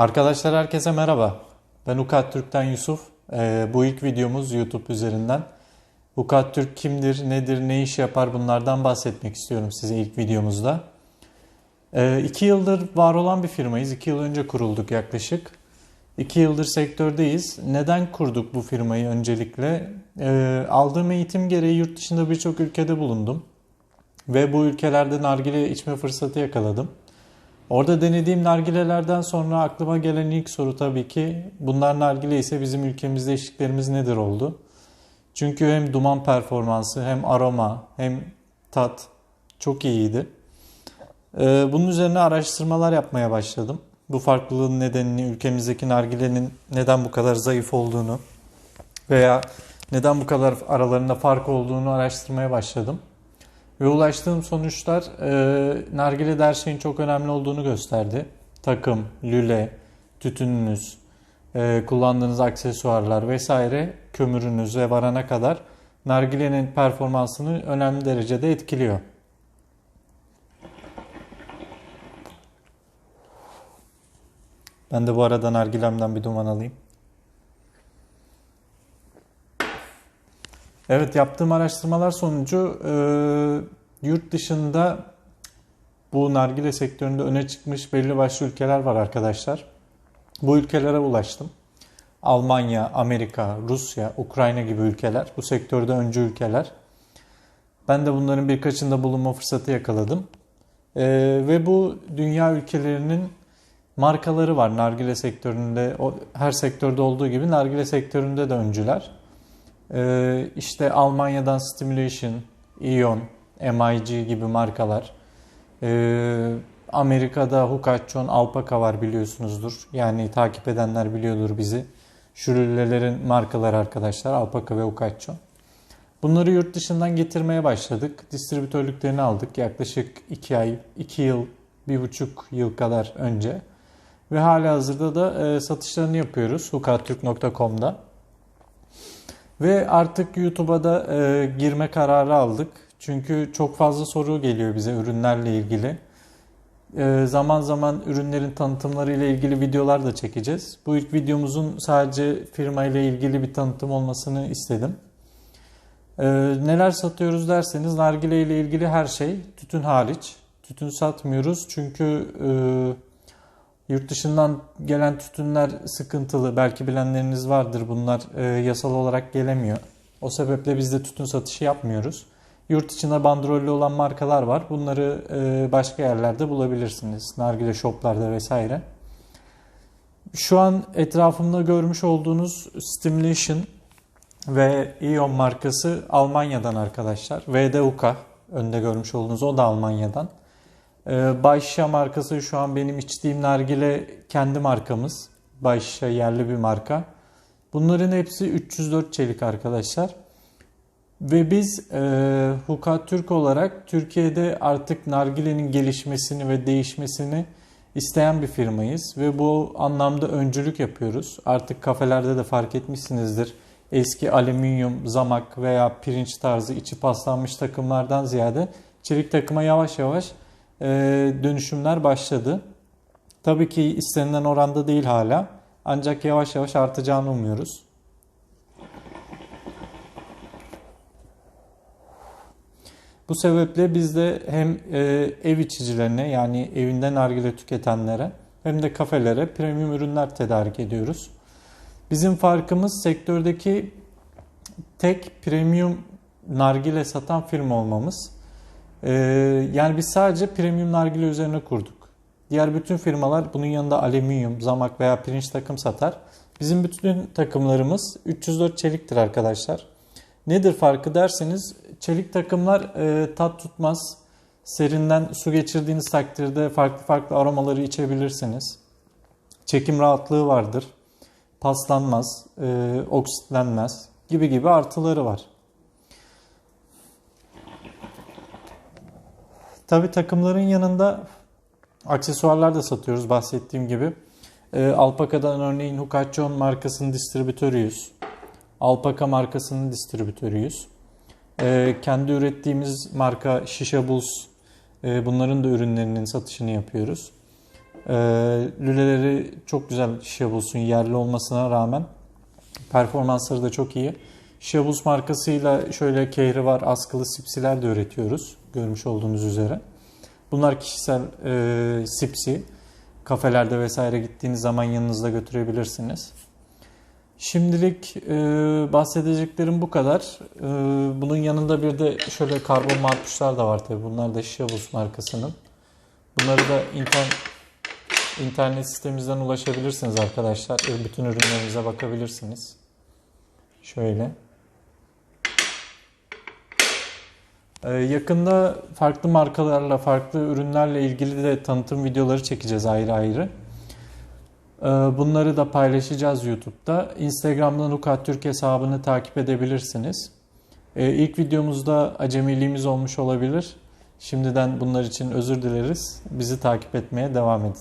Arkadaşlar herkese merhaba. Ben Ukat Türk'ten Yusuf. Ee, bu ilk videomuz YouTube üzerinden. Ukat Türk kimdir, nedir, ne iş yapar bunlardan bahsetmek istiyorum size ilk videomuzda. Ee, iki yıldır var olan bir firmayız. İki yıl önce kurulduk yaklaşık. İki yıldır sektördeyiz. Neden kurduk bu firmayı öncelikle? Ee, aldığım eğitim gereği yurt dışında birçok ülkede bulundum. Ve bu ülkelerde nargile içme fırsatı yakaladım. Orada denediğim nargilelerden sonra aklıma gelen ilk soru tabii ki bunlar nargile ise bizim ülkemizde eşliklerimiz nedir oldu? Çünkü hem duman performansı hem aroma hem tat çok iyiydi. Ee, bunun üzerine araştırmalar yapmaya başladım. Bu farklılığın nedenini, ülkemizdeki nargilenin neden bu kadar zayıf olduğunu veya neden bu kadar aralarında fark olduğunu araştırmaya başladım. Ve ulaştığım sonuçlar e, nargilede her şeyin çok önemli olduğunu gösterdi. Takım, lüle, tütününüz, e, kullandığınız aksesuarlar vesaire kömürünüze varana kadar nargilenin performansını önemli derecede etkiliyor. Ben de bu arada nargilemden bir duman alayım. Evet yaptığım araştırmalar sonucu e, yurt dışında bu nargile sektöründe öne çıkmış belli başlı ülkeler var arkadaşlar. Bu ülkelere ulaştım. Almanya, Amerika, Rusya, Ukrayna gibi ülkeler. Bu sektörde öncü ülkeler. Ben de bunların birkaçında bulunma fırsatı yakaladım. E, ve bu dünya ülkelerinin markaları var nargile sektöründe. O, her sektörde olduğu gibi nargile sektöründe de öncüler. Ee, işte Almanya'dan Stimulation, Ion, MIG gibi markalar. Ee, Amerika'da Hukachon, Alpaka var biliyorsunuzdur. Yani takip edenler biliyordur bizi. Şürülelerin markaları arkadaşlar Alpaka ve Hukachon. Bunları yurt dışından getirmeye başladık. Distribütörlüklerini aldık yaklaşık 2 ay, 2 yıl, 1,5 yıl kadar önce. Ve hala hazırda da e, satışlarını yapıyoruz hukatürk.com'da. Ve artık YouTube'a da e, girme kararı aldık. Çünkü çok fazla soru geliyor bize ürünlerle ilgili. E, zaman zaman ürünlerin tanıtımları ile ilgili videolar da çekeceğiz. Bu ilk videomuzun sadece firma ile ilgili bir tanıtım olmasını istedim. E, neler satıyoruz derseniz nargile ile ilgili her şey tütün hariç. Tütün satmıyoruz çünkü e, Yurt dışından gelen tütünler sıkıntılı. Belki bilenleriniz vardır. Bunlar e, yasal olarak gelemiyor. O sebeple biz de tütün satışı yapmıyoruz. Yurt içinde bandrollü olan markalar var. Bunları e, başka yerlerde bulabilirsiniz. Nargile shoplarda vesaire. Şu an etrafımda görmüş olduğunuz Stimulation ve Ion markası Almanya'dan arkadaşlar. VDUK önde görmüş olduğunuz o da Almanya'dan. Ee, Bayşa markası şu an benim içtiğim nargile kendi markamız. Bayşa yerli bir marka. Bunların hepsi 304 çelik arkadaşlar. Ve biz e, Huka Türk olarak Türkiye'de artık nargilenin gelişmesini ve değişmesini isteyen bir firmayız. Ve bu anlamda öncülük yapıyoruz. Artık kafelerde de fark etmişsinizdir. Eski alüminyum, zamak veya pirinç tarzı içi paslanmış takımlardan ziyade çelik takıma yavaş yavaş dönüşümler başladı. Tabii ki istenilen oranda değil hala. Ancak yavaş yavaş artacağını umuyoruz. Bu sebeple biz de hem e, ev içicilerine yani evinden nargile tüketenlere hem de kafelere premium ürünler tedarik ediyoruz. Bizim farkımız sektördeki tek premium nargile satan firma olmamız. Ee, yani biz sadece premium nargile üzerine kurduk. Diğer bütün firmalar bunun yanında alüminyum, zamak veya pirinç takım satar. Bizim bütün takımlarımız 304 çeliktir arkadaşlar. Nedir farkı derseniz çelik takımlar e, tat tutmaz. Serinden su geçirdiğiniz takdirde farklı farklı aromaları içebilirsiniz. Çekim rahatlığı vardır. Paslanmaz, e, oksitlenmez gibi gibi artıları var. Tabi takımların yanında aksesuarlar da satıyoruz bahsettiğim gibi. E, Alpaka'dan örneğin Hukachon markasının distribütörüyüz. Alpaka markasının distribütörüyüz. E, kendi ürettiğimiz marka Bulls e, bunların da ürünlerinin satışını yapıyoruz. Ee, lüleleri çok güzel Şebus'un yerli olmasına rağmen performansları da çok iyi. Şebus markasıyla şöyle kehri var, askılı sipsiler de üretiyoruz. Görmüş olduğunuz üzere. Bunlar kişisel e, sipsi. Kafelerde vesaire gittiğiniz zaman yanınızda götürebilirsiniz. Şimdilik e, bahsedeceklerim bu kadar. E, bunun yanında bir de şöyle karbon marpuşlar da var tabi. Bunlar da Şevus markasının. Bunları da internet internet sitemizden ulaşabilirsiniz arkadaşlar. Bütün ürünlerimize bakabilirsiniz. Şöyle. Ee, yakında farklı markalarla, farklı ürünlerle ilgili de tanıtım videoları çekeceğiz ayrı ayrı. Ee, Bunları da paylaşacağız YouTube'da. Instagram'dan Ukat Türk hesabını takip edebilirsiniz. Ee, İlk videomuzda acemiliğimiz olmuş olabilir. Şimdiden bunlar için özür dileriz. Bizi takip etmeye devam edin.